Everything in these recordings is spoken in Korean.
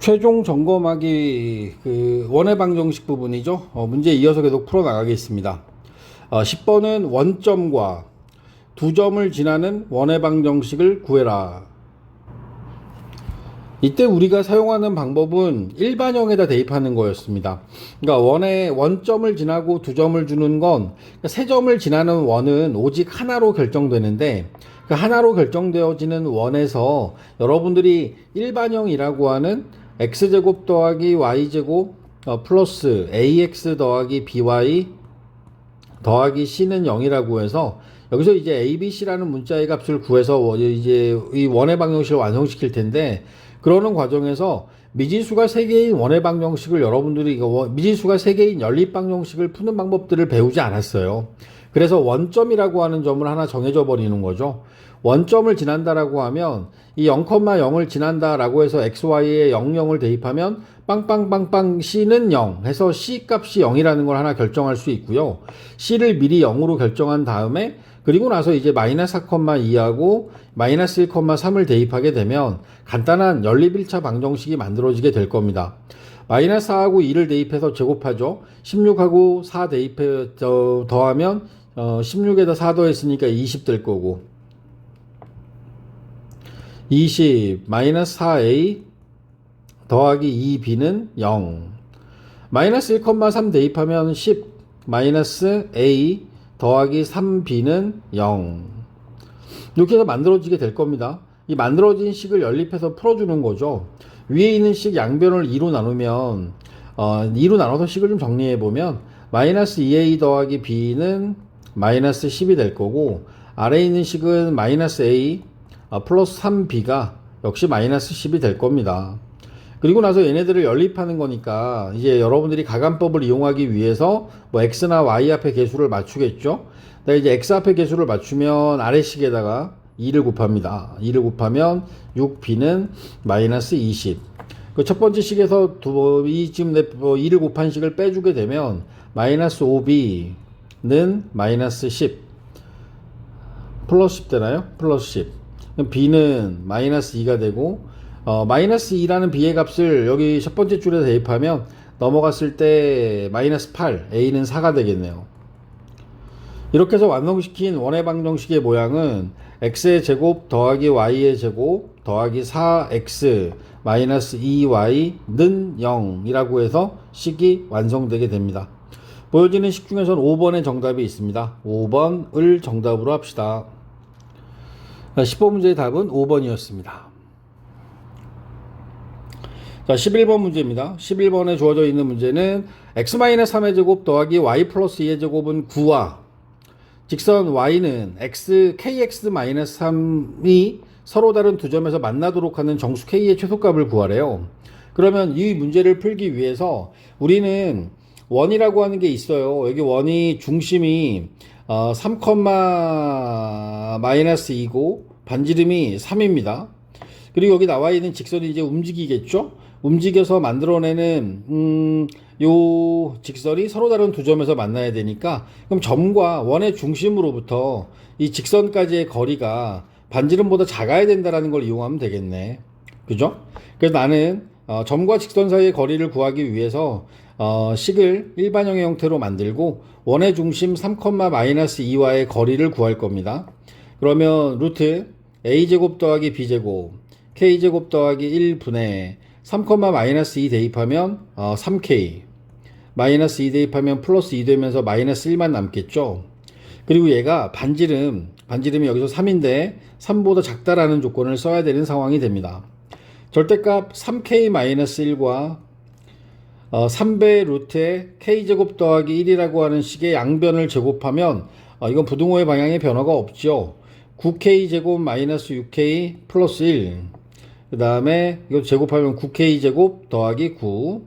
최종 점검하기 그 원의 방정식 부분이죠. 어, 문제 이어서 계속 풀어 나가겠습니다. 어, 10번은 원점과 두 점을 지나는 원의 방정식을 구해라. 이때 우리가 사용하는 방법은 일반형에다 대입하는 거였습니다. 그러니까 원의 원점을 지나고 두 점을 주는 건 세 점을 지나는 원은 오직 하나로 결정되는데 그 하나로 결정되어지는 원에서 여러분들이 일반형이라고 하는 x제곱 더하기 y제곱 어, 플러스 ax 더하기 by 더하기 c는 0이라고 해서 여기서 이제 a, b, c라는 문자의 값을 구해서 이제 이 원의 방정식을 완성시킬 텐데 그러는 과정에서 미지수가 3개인 원의 방정식을 여러분들이 미지수가 3개인 연립 방정식을 푸는 방법들을 배우지 않았어요. 그래서 원점이라고 하는 점을 하나 정해져 버리는 거죠. 원점을 지난다라고 하면 이 0,0을 지난다라고 해서 xy에 00을 대입하면 빵빵빵빵 c는 0 해서 c 값이 0이라는 걸 하나 결정할 수 있고요. c를 미리 0으로 결정한 다음에 그리고 나서 이제 마이너스 4,2하고 마이너스 1,3을 대입하게 되면 간단한 연립 1차 방정식이 만들어지게 될 겁니다. 마이너스 4하고 2를 대입해서 제곱하죠. 16하고 4 대입해 더, 더하면 어, 16에다 4 더했으니까 20 될 거고 20 마이너스 4a 더하기 2b는 0 마이너스 1,3 대입하면 10 마이너스 a 더하기 3b는 0 이렇게 해서 만들어지게 될 겁니다. 이 만들어진 식을 연립해서 풀어주는 거죠. 위에 있는 식 양변을 2로 나누면 어, 2로 나눠서 식을 좀 정리해 보면 마이너스 2a 더하기 b는 마이너스 10이 될 거고 아래에 있는 식은 마이너스 a 어, 플러스 3b가 역시 마이너스 10이 될 겁니다. 그리고 나서 얘네들을 연립하는 거니까 이제 여러분들이 가감법을 이용하기 위해서 뭐 x나 y 앞에 개수를 맞추겠죠. 나 이제 x 앞에 개수를 맞추면 아래식에다가 2를 곱합니다. 2를 곱하면 6b는 마이너스 20. 그 첫 번째 식에서 두, 이 지금 내 2를 곱한 식을 빼주게 되면 마이너스 5b는 마이너스 10. 플러스 10 되나요? 플러스 10. 그럼 b는 마이너스 2가 되고 어, 마이너스 2라는 b의 값을 여기 첫 번째 줄에 대입하면 넘어갔을 때 마이너스 8, a는 4가 되겠네요. 이렇게 해서 완성시킨 원의 방정식의 모양은 x의 제곱 더하기 y의 제곱 더하기 4x 마이너스 2y는 0이라고 해서 식이 완성되게 됩니다. 보여지는 식 중에서는 5번의 정답이 있습니다. 5번을 정답으로 합시다. 10번 문제의 답은 5번이었습니다. 자, 11번 문제입니다. 11번에 주어져 있는 문제는 x-3의 제곱 더하기 y 플러스 2의 제곱은 9와 직선 y는 x, kx-3이 서로 다른 두 점에서 만나도록 하는 정수 k의 최소값을 구하래요. 그러면 이 문제를 풀기 위해서 우리는 원이라고 하는 게 있어요. 여기 원이 중심이 어, 3, 마이너스 2고 반지름이 3입니다. 그리고 여기 나와 있는 직선이 이제 움직이겠죠? 움직여서 만들어내는 음, 요 직선이 서로 다른 두 점에서 만나야 되니까 그럼 점과 원의 중심으로부터 이 직선까지의 거리가 반지름보다 작아야 된다라는 걸 이용하면 되겠네. 그죠? 그래서 나는 어, 점과 직선 사이의 거리를 구하기 위해서 어, 식을 일반형의 형태로 만들고 원의 중심 3, 마이너스 2와의 거리를 구할 겁니다. 그러면 루트 a제곱 더하기 b제곱 k제곱 더하기 1분의 3, 마이너스 2 대입하면 어, 3k 마이너스 2 대입하면 플러스 2 되면서 마이너스 1만 남겠죠. 그리고 얘가 반지름 반지름이 여기서 3인데 3보다 작다라는 조건을 써야 되는 상황이 됩니다. 절대값 3k-1과 어, 3배 루트에 k제곱 더하기 1이라고 하는 식의 양변을 제곱하면 어, 이건 부등호의 방향에 변화가 없죠. 9k제곱 마이너스 6k 플러스 1. 그 다음에 이거 제곱하면 9k제곱 더하기 9.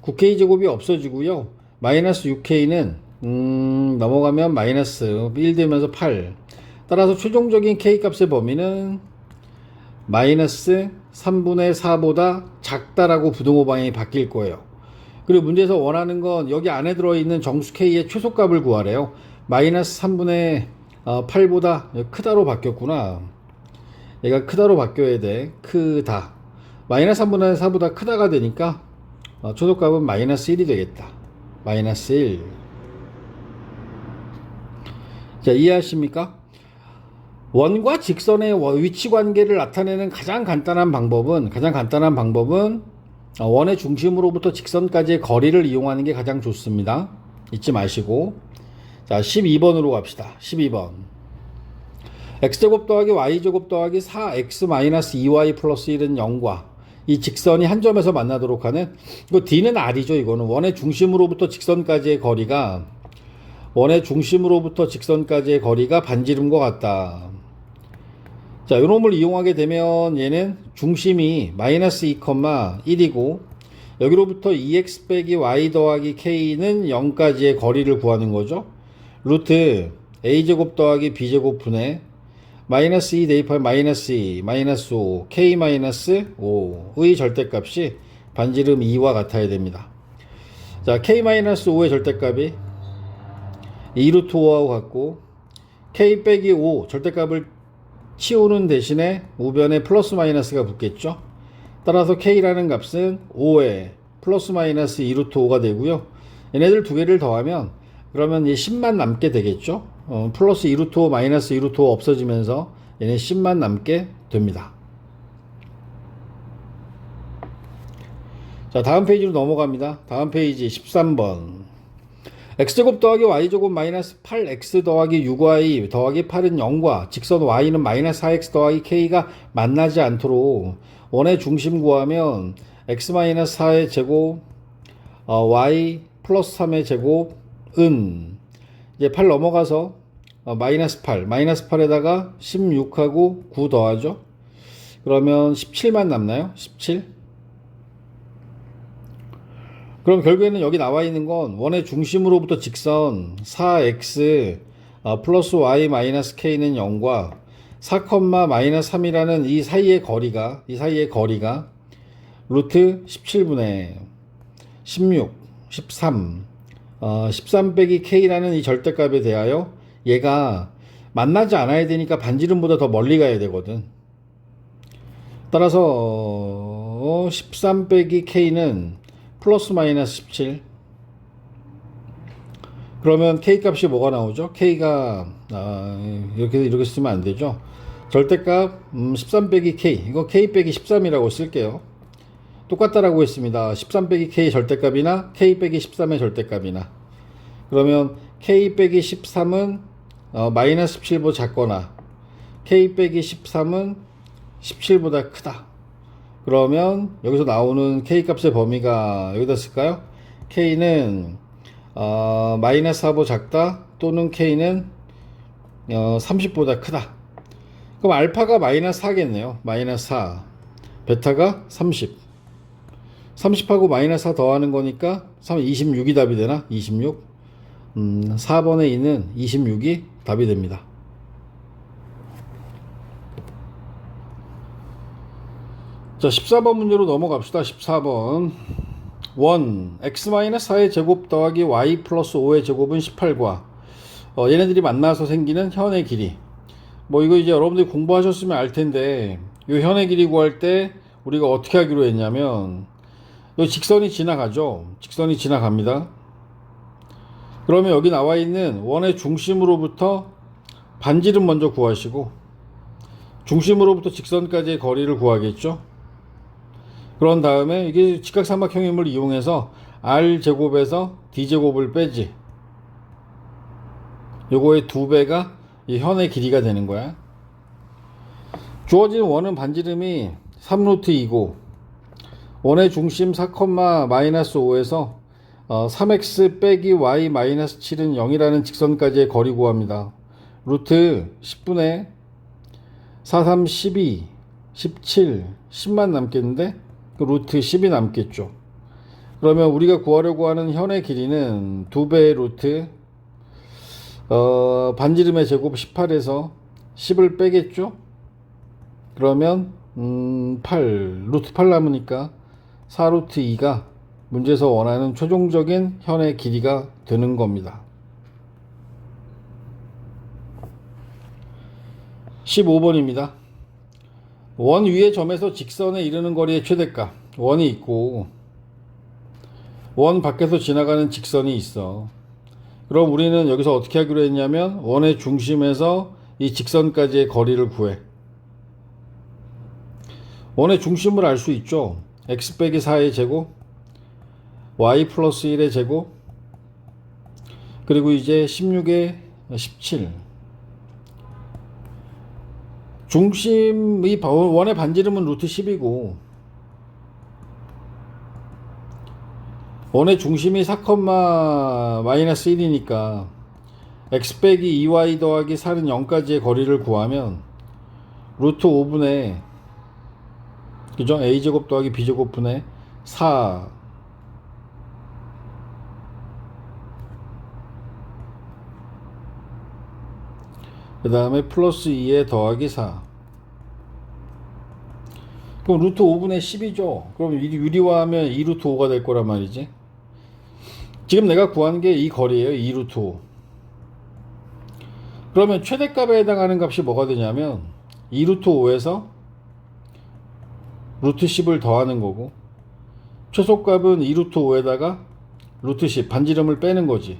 9k제곱이 없어지고요. 마이너스 6k는 음, 넘어가면 마이너스 1 되면서 8. 따라서 최종적인 k 값의 범위는 마이너스 3분의 4보다 작다라고 부등호 방향이 바뀔 거예요. 그리고 문제에서 원하는 건 여기 안에 들어있는 정수 k의 최소값을 구하래요. 마이너스 3분의 8보다 크다로 바뀌었구나. 얘가 크다로 바뀌어야 돼. 크다. 마이너스 3분의 4보다 크다가 되니까 어, 초속값은 마이너스 1이 되겠다. 마이너스 1. 자, 이해하십니까? 원과 직선의 워- 위치 관계를 나타내는 가장 간단한 방법은 가장 간단한 방법은 어, 원의 중심으로부터 직선까지의 거리를 이용하는 게 가장 좋습니다. 잊지 마시고 자 12번으로 갑시다. 12번 x제곱 더하기 y제곱 더하기 4x 마이너스 2y 플러스 1은 0과 이 직선이 한 점에서 만나도록 하는 이거 d는 r이죠. 이거는 원의 중심으로부터 직선까지의 거리가 원의 중심으로부터 직선까지의 거리가 반지름과 같다. 자, 요놈을 이용하게 되면 얘는 중심이 마이너스 2,1이고 여기로부터 2x 빼기 y 더하기 k는 0까지의 거리를 구하는 거죠. 루트 a제곱 더하기 b제곱 분의 마이너스 2 대입하면 마이너스 2, 마이너스 5, k 마이너스 5의 절대값이 반지름 2와 같아야 됩니다. 자, k 마이너스 5의 절대값이 2루트 5하고 같고 k 빼기 5 절대값을 치우는 대신에 우변에 플러스 마이너스가 붙겠죠. 따라서 k라는 값은 5에 플러스 마이너스 2루트 5가 되고요. 얘네들 두 개를 더하면 그러면 이 10만 남게 되겠죠. 어, 플러스 2루트 5 마이너스 2루트 5 없어지면서 얘네 10만 남게 됩니다. 자 다음 페이지로 넘어갑니다. 다음 페이지 13번 x제곱 더하기 y제곱 마이너스 8x 더하기 6y 더하기 8은 0과 직선 y는 마이너스 4x 더하기 k가 만나지 않도록 원의 중심 구하면 x 마이너스 4의 제곱 어, y 플러스 3의 제곱은 이제 8 넘어가서 어, 마이너스 8 마이너스 8에다가 16하고 9 더하죠 그러면 17만 남나요? 17 그럼 결국에는 여기 나와 있는 건 원의 중심으로부터 직선 4x 어, 플러스 y 마이너스 k는 0과 4, 마이너스 3이라는 이 사이의 거리가 이 사이의 거리가 루트 17분의 16, 13, 어, 13 빼기 k라는 이 절대값에 대하여 얘가 만나지 않아야 되니까 반지름보다 더 멀리 가야 되거든. 따라서 어, 13 빼기 k는 플러스 마이너스 17 그러면 k 값이 뭐가 나오죠? k가 아, 이렇게 이렇게 쓰면 안 되죠. 절대값 음, 13 빼기 k 이거 k 빼기 13이라고 쓸게요. 똑같다라고 했습니다. 13 빼기 k 절대값이나 k 빼기 13의 절대값이나 그러면 k 빼기 13은 어, 마이너스 17보다 작거나 k 빼기 13은 17보다 크다. 그러면 여기서 나오는 k 값의 범위가 여기다 쓸까요? k는 어, 마이너스 4보다 작다 또는 k는 어, 30보다 크다. 그럼 알파가 마이너스 4겠네요. 마이너스 4. 베타가 30. 30하고 마이너스 4 더하는 거니까 3, 26이 답이 되나? 26. 음, 4번에 있는 26이 답이 됩니다. 자, 14번 문제로 넘어갑시다. 14번. 1. x-4의 제곱 더하기 y 플러스 5의 제곱은 18과 어, 얘네들이 만나서 생기는 현의 길이. 뭐 이거 이제 여러분들이 공부하셨으면 알 텐데 이 현의 길이 구할 때 우리가 어떻게 하기로 했냐면 이 직선이 지나가죠. 직선이 지나갑니다. 그러면 여기 나와 있는 원의 중심으로부터 반지름 먼저 구하시고 중심으로부터 직선까지의 거리를 구하겠죠. 그런 다음에 이게 직각삼각형임을 이용해서 r 제곱에서 d 제곱을 빼지. 요거의 두 배가 이 현의 길이가 되는 거야. 주어진 원은 반지름이 3루트 2고 원의 중심 4, 마이너스 5에서 어, 3x 빼기 y 마이너스 7은 0이라는 직선까지의 거리 구합니다. 루트 10분의 4, 3, 12, 17, 10만 남겠는데 그 루트 10이 남겠죠. 그러면 우리가 구하려고 하는 현의 길이는 두 배의 루트 어, 반지름의 제곱 18에서 10을 빼겠죠. 그러면 음, 8 루트 8 남으니까 4 루트 2가 문제에서 원하는 최종적인 현의 길이가 되는 겁니다. 15번입니다. 원 위의 점에서 직선에 이르는 거리의 최대값 원이 있고 원 밖에서 지나가는 직선이 있어. 그럼 우리는 여기서 어떻게 하기로 했냐면 원의 중심에서 이 직선까지의 거리를 구해. 원의 중심을 알 수 있죠. x 빼기 4의 제곱, y 플러스 1의 제곱, 그리고 이제 16의 17. 중심의 바- 원의 반지름은 루트 10이고 원의 중심이 4, 마이너스 1이니까 x 빼기 2y 더하기 4는 0까지의 거리를 구하면 루트 5분의 그죠? a제곱 더하기 b제곱 분의 4 그 다음에 플러스 2에 더하기 4 그럼 루트 5분의 10이죠. 그럼 이 유리화하면 2루트 5가 될 거란 말이지. 지금 내가 구한 게 이 거리예요 2루트 5 그러면 최대값에 해당하는 값이 뭐가 되냐면 2루트 5에서 루트 10을 더하는 거고 최소값은 2루트 5에다가 루트 10 반지름을 빼는 거지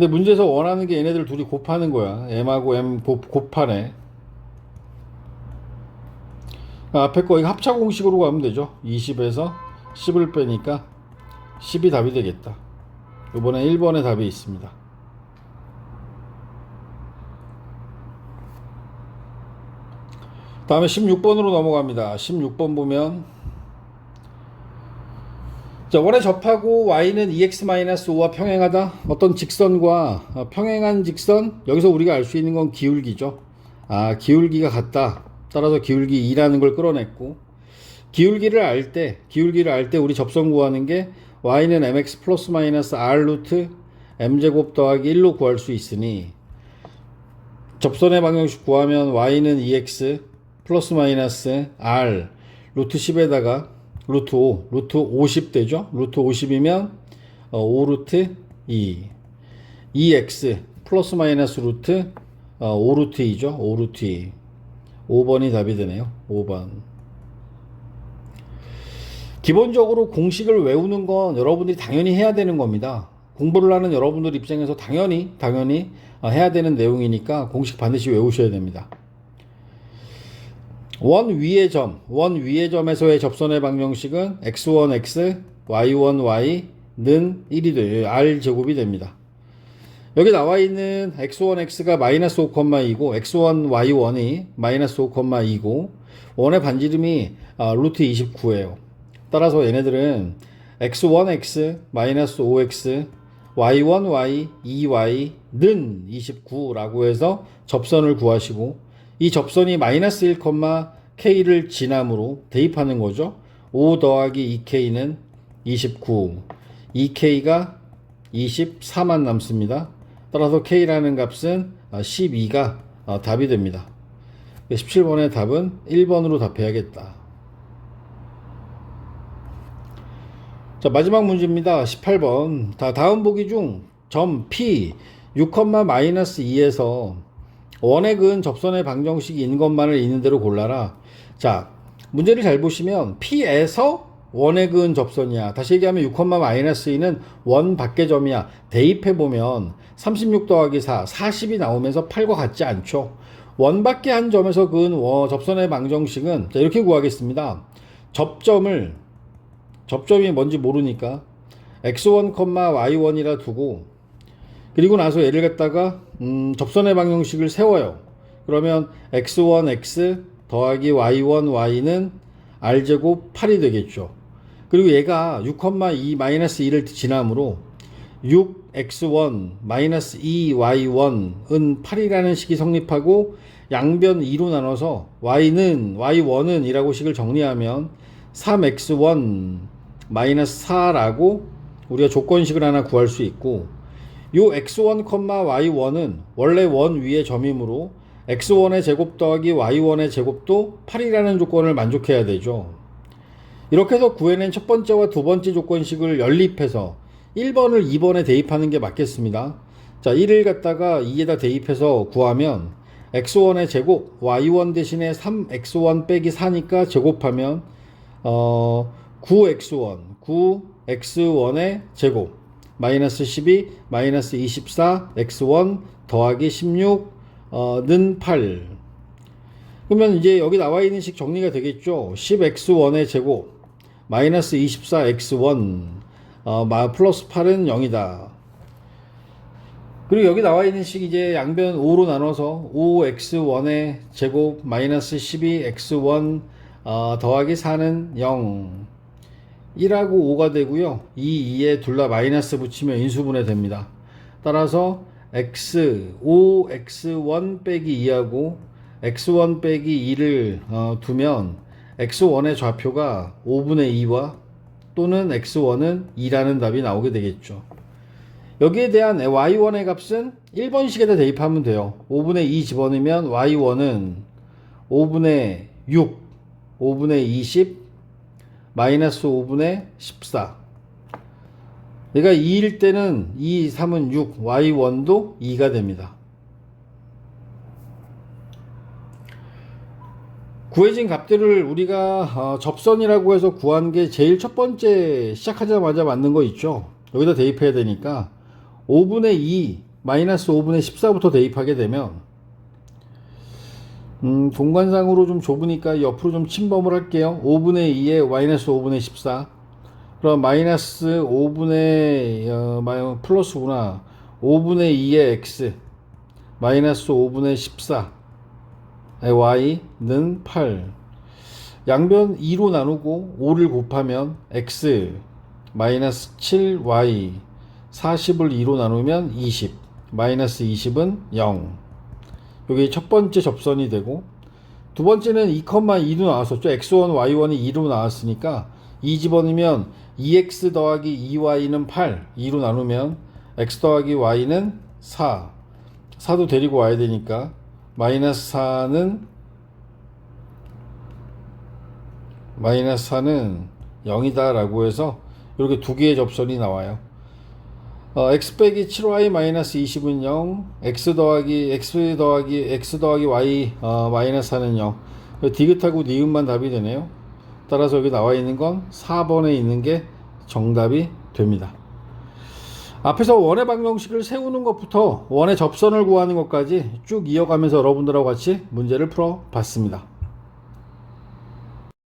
근데 문제에서 원하는 게 얘네들 둘이 곱하는 거야. M하고 m 곱, 곱하네. 앞에 거 이거 합차 공식으로 가면 되죠. 20에서 10을 빼니까 10이 답이 되겠다. 이번에 1번에 답이 있습니다. 다음에 16번으로 넘어갑니다. 16번 보면 자, 원에 접하고 y는 2x-5와 평행하다. 어떤 직선과 어, 평행한 직선, 여기서 우리가 알 수 있는 건 기울기죠. 아, 기울기가 같다. 따라서 기울기 2라는 걸 끌어냈고, 기울기를 알 때, 기울기를 알 때 우리 접선 구하는 게 y는 mx 플러스 마이너스 r 루트 m제곱 더하기 1로 구할 수 있으니, 접선의 방정식 구하면 y는 2x 플러스 마이너스 r 루트 10에다가 루트 5, 루트 50 되죠? 루트 50이면 어, 5 루트 2 2x 플러스 마이너스 루트 어, 5 루트 2죠? 5 루트 2 5번이 답이 되네요. 5번. 기본적으로 공식을 외우는 건 여러분들이 당연히 해야 되는 겁니다. 공부를 하는 여러분들 입장에서 당연히 당연히 어, 해야 되는 내용이니까 공식 반드시 외우셔야 됩니다 원 위의 점, 원 위의 점에서의 접선의 방정식은 x1x, y1y는 1이 돼요. r 제곱이 됩니다. 여기 나와 있는 x1x가 마이너스 5,2고 x1y1이 마이너스 5,2고 원의 반지름이 아, 루트 29예요. 따라서 얘네들은 x1x 마이너스 5x y1y 2y는 29라고 해서 접선을 구하시고 이 접선이 마이너스 1, k를 지남으로 대입하는 거죠. 5 더하기 2k는 29. 2k가 24만 남습니다. 따라서 k라는 값은 12가 답이 됩니다. 17번의 답은 1번으로 답해야겠다. 자, 마지막 문제입니다. 18번. 다, 다음 보기 중 점 P 6, 마이너스 2에서 근 접선의 방정식이 있는 것만을 있는 대로 골라라. 자, 문제를 잘 보시면 P에서 근 접선이야. 다시 얘기하면 6, 마이너스 2는 원 밖의 점이야. 대입해 보면 36 더하기 4, 40이 나오면서 8과 같지 않죠. 원 밖의 한 점에서 근 워, 접선의 방정식은 자, 이렇게 구하겠습니다. 접점을 접점이 뭔지 모르니까 x1, y1이라 두고 그리고 나서 얘를 갖다가 음, 접선의 방정식을 세워요. 그러면 x1x 더하기 y1y는 r제곱 8이 되겠죠. 그리고 얘가 6,2 마이너스 2를 지남으로 6x1 마이너스 2y1은 8이라는 식이 성립하고 양변 2로 나눠서 y는 y1은 이라고 식을 정리하면 3x1 마이너스 4라고 우리가 조건식을 하나 구할 수 있고 요 x1, y1은 원래 원 위의 점이므로 x1의 제곱 더하기 y1의 제곱도 8이라는 조건을 만족해야 되죠. 이렇게 해서 구해낸 첫 번째와 두 번째 조건식을 연립해서 1번을 2번에 대입하는 게 맞겠습니다. 자, 1을 갖다가 2에다 대입해서 구하면 x1의 제곱 y1 대신에 3x1 빼기 4니까 제곱하면 어 9x1 9x1의 제곱 마이너스 12 마이너스 24 x1 더하기 16 어, 는8 그러면 이제 여기 나와 있는 식 정리가 되겠죠? 10x1의 제곱 마이너스 24x1 어, 마 플러스 8은 0이다. 그리고 여기 나와 있는 식 이제 양변 5로 나눠서 5x1의 제곱 마이너스 12x1 어, 더하기 4는 0 1하고 5가 되고요. 2, 2에 둘 다 마이너스 붙이면 인수분해 됩니다. 따라서 x 5x1 빼기 2하고 x1 빼기 2를 어, 두면 x1의 좌표가 5분의 2와 또는 x1은 2라는 답이 나오게 되겠죠. 여기에 대한 y1의 값은 1번식에다 대입하면 돼요. 5분의 2 집어넣으면 y1은 5분의 6, 5분의 20, 마이너스 5분의 14. 얘가 2일 때는 2, 3은 6, y1도 2가 됩니다. 구해진 값들을 우리가 어, 접선이라고 해서 구한 게 제일 첫 번째 시작하자마자 맞는 거 있죠. 여기다 대입해야 되니까 5분의 2 마이너스 5분의 14부터 대입하게 되면 음, 공간상으로 좀 좁으니까 옆으로 좀 침범을 할게요. 5분의 2에 마이너스 5분의 14 그럼 마이너스 5분의 어, 마이- 플러스구나. 5분의 2의 x. 마이너스 5분의 14의 y는 8 양변 2로 나누고 5를 곱하면 x. 마이너스 7y 40을 2로 나누면 20 마이너스 20은 0 여기 첫 번째 접선이 되고 두 번째는 2,2로 나왔었죠. x1 y1이 2로 나왔으니까 2 집어넣으면 2x 더하기 2y는 8 2로 나누면 x 더하기 y는 4 4도 데리고 와야 되니까 마이너스 4는 마이너스 4는 0이다 라고 해서 이렇게 두 개의 접선이 나와요 어, x 빼기 7y 마이너스 20은 0 x 더하기 x 더하기 x 더하기 y 어, 마이너스 4는 0 디귿하고 니은만 답이 되네요. 따라서 여기 나와 있는 건 4번에 있는 게 정답이 됩니다. 앞에서 원의 방정식을 세우는 것부터 원의 접선을 구하는 것까지 쭉 이어가면서 여러분들하고 같이 문제를 풀어 봤습니다